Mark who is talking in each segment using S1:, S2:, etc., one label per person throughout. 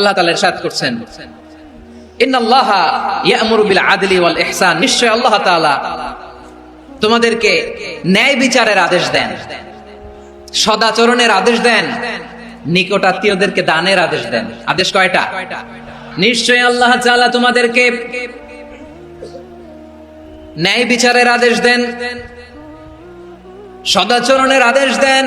S1: আল্লাহ তাআলা ইরশাদ করছেন। নিশ্চয় আল্লাহ তোমাদেরকে ন্যায় বিচারের আদেশ দেন, সদাচরণের আদেশ দেন, নিকটাত্মীয়দেরকে দানের আদেশ দেন। আদেশ কয়টা? নিশ্চয় আল্লাহ তাআলা তোমাদেরকে ন্যায় বিচারের আদেশ দেন, সদাচরণের আদেশ দেন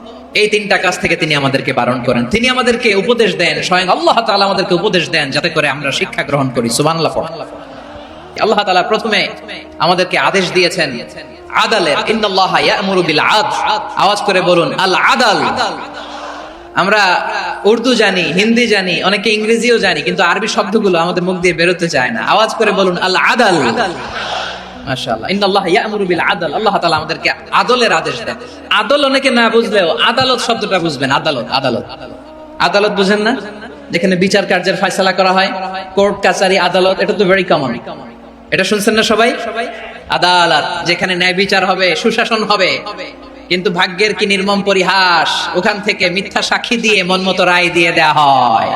S1: এই তিনটা কাজ থেকে তিনি আমাদেরকে বারণ করেন। তিনি আমাদেরকে উপদেশ দেন, স্বয়ং আল্লাহ তাআলা আমাদেরকে উপদেশ দেন যাতে করে আমরা শিক্ষা গ্রহণ করি। সুবহানাল্লাহ আল্লাহ তাআলা প্রথমে আমাদেরকে আদেশ দিয়েছেন, আদালের বিল আদল আওয়াজ করে বলুন আল আদাল আমরা উর্দু জানি, হিন্দি জানি, অনেকে ইংরেজিও জানি, কিন্তু আরবি শব্দগুলো আমাদের মুখ দিয়ে বেরোতে চায় না। আওয়াজ করে বলুন আল আদাল আমাদেরকে আদলের আদেশ আদল অনেকে না বুঝলেও আদালত শব্দটা বুঝবেন, আদালত আদালত। আদালত বুঝেন না? যেখানে বিচার কার্যের করা হয়, কোর্ট কাচারি আদালত, এটা তো ভেরি কমন এটা শুনছেন না সবাই? আদালত, যেখানে ন্যায় বিচার হবে, সুশাসন হবে। কিন্তু ভাগ্যের কি নির্মম পরিহাস, ওখান থেকে মিথ্যা সাক্ষী দিয়ে মন মতো রায় দিয়ে দেয়া হয়।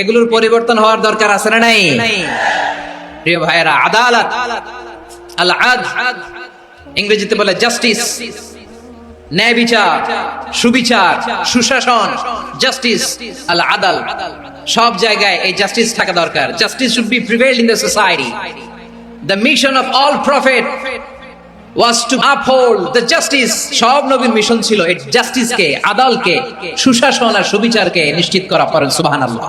S1: এগুলোর পরিবর্তন হওয়ার দরকার আছে না নাই? প্রিয় ভাইয়েরা, আদালত ইংরেজিতে বলে জাস্টিস ন্যায় বিচার, সুবিচার, সুশাসন জাস্টিস আল আদাল সব জায়গায় এই জাস্টিস থাকা দরকার। Justice should be prevail in the society the mission of all prophet was to uphold the justice সব নবীর মিশন ছিল এই জাস্টিসকে আদালকে, সুশাসন আর সুবিচারকে নিশ্চিত করা করেন সুবহানাল্লাহ।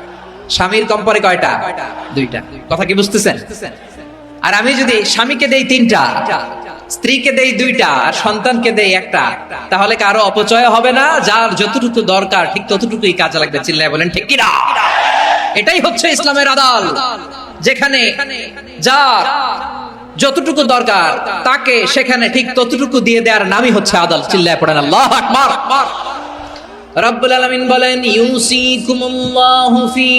S1: স্বামীর কম পরে কয়টা? দুইটা। কথা কি বুঝতেছেন? আর আমি যদি স্বামীকে দেই তিনটা, স্ত্রীকে দেই দুইটা, আর সন্তানকে দেই একটা, তাহলে কারও অপচয় হবে না, যার যতটুকু দরকার, ঠিক ততটুকুই কাজে লাগবে। চিল্লায় বলেন, ঠিক কিনা? এটাই হচ্ছে ইসলামের আদাল। যেখানে যার যতটুকু দরকার, তাকে সেখানে ঠিক ততটুকু দিয়ে দেওয়ার নামই হচ্ছে আদাল। চিল্লায় পড়েন, আল্লাহ আকবার। রব্বুল আলামিন বলেন, ইউসিকুমুল্লাহু ফি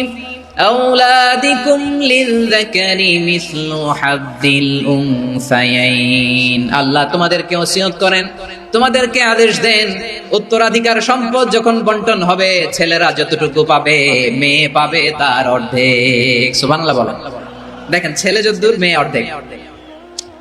S1: أولادكم للذكر مثل حظ الأنثيين আল্লাহ তোমাদেরকে ওসিয়ত করেন তোমাদেরকে আদেশ দেন উত্তরাধিকার সম্পদ যখন বন্টন হবে ছেলেরা যতটুকু পাবে মেয়ে পাবে তার অর্ধেক সুবহানাল্লাহ বলেন দেখেন ছেলে যদ্দূর মেয়ে অর্ধেক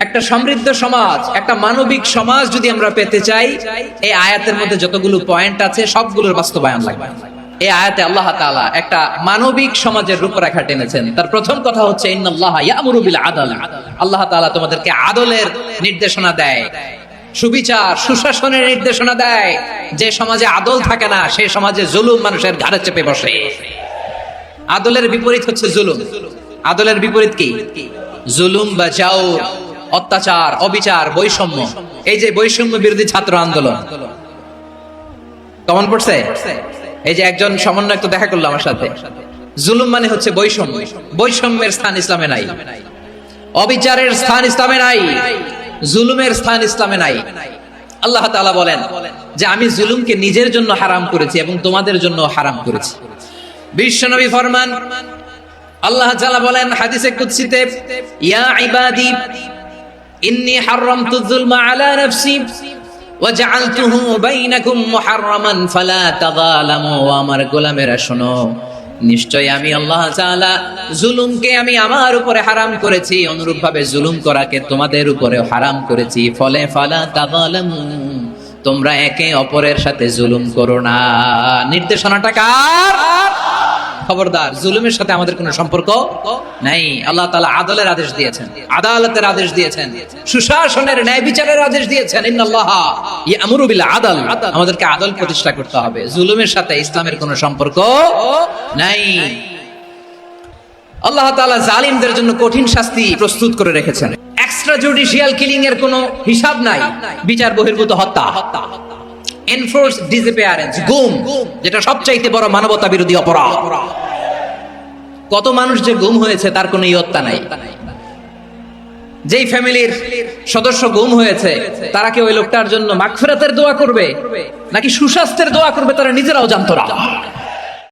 S1: একটা সমৃদ্ধ সমাজ, একটা মানবিক সমাজ যদি আমরা পেতে চাই, এই আয়াতের মধ্যে যতগুলো পয়েন্ট আছে, সবগুলোর বাস্তবায়ন লাগবে। এই আয়াতে আল্লাহ তাআলা একটা মানবিক সমাজের রূপরেখা টেনেছেন। তার প্রথম কথা হচ্ছে আল্লাহ তাআলা তোমাদেরকে আদলের নির্দেশনা দেয়, সুবিচার, সুশাসনের নির্দেশনা দেয়। যে সমাজে আদল থাকে না সেই সমাজে জুলুম মানুষের ঘাড়ে চেপে বসে। আদলের বিপরীত হচ্ছে জুলুম। আদলের বিপরীত কি? জুলুম বা যাও। অত্যাচার, অবিচার, বৈষম্য। এই যে বৈষম্য বিরোধী ছাত্র আন্দোলন। কমন পড়ছে? এই যে একজন সমন্বয়ক তো দেখা করল আমার সাথে। জুলুম মানে হচ্ছে বৈষম্য। বৈষম্যের স্থান ইসলামে নাই। অবিচারের স্থান ইসলামে নাই। জুলুমের স্থান ইসলামে নাই। আল্লাহ তাআলা বলেন যে আমি জুলুমকে নিজের জন্য হারাম করেছি এবং তোমাদের জন্য হারাম করেছি। বিশ্বনবী ফরমান, আল্লাহ তাআলা বলেন হাদিসে কুদসিতে, ইয়া ইবাদি ইন্নী হারামতু যুলমা আলা নাফসি ওয়াজআলতুহু বাইনাকুম মুহাররামান ফালা তাযালামু। ও আমার গোলামেরা, শোনো নিশ্চয় আমি আল্লাহ তাআলা জুলুমকে আমি আমার উপরে হারাম করেছি, অনুরূপভাবে জুলুম করাকে তোমাদের উপরে হারাম করেছি। ফলে ফালা তাযালামু, তোমরা একে অপরের সাথে জুলুম করো না। নির্দেশনাটা কার? খবরদার, জুলুমের সাথে আমাদের কোনো সম্পর্ক নাই। আল্লাহ তাআলা আদলের আদেশ দিয়েছেন। আদালতের আদেশ দিয়েছেন। সুশাসনের ন্যায় বিচারের আদেশ দিয়েছেন। বিল আমাদেরকে আদল প্রতিষ্ঠা করতে হবে। জুলুমের সাথে ইসলামের কোনো সম্পর্ক নাই। আল্লাহ তাআলা জালিমদের জন্য কঠিন শাস্তি প্রস্তুত করে রেখেছেন। এক্সট্রা জুডিশিয়াল কিলিং এর কোনো হিসাব নাই। বিচার বহির্ভূত হত্যা। এনফোর্স ডিসঅ্যাপিয়ারেন্স গুম, যেটা সবচাইতে বড় মানবতা বিরোধী অপরাধ। কত মানুষ যে গুম হয়েছে, তার কোনো ইয়ত্তা নাই। যেই ফ্যামিলির সদস্য গুম হয়েছে, তারা কি ওই লোকটার জন্য মাগফিরাতের দোয়া করবে? নাকি সুস্বাস্থ্যের দোয়া করবে, তারা নিজেরাও জানতো না।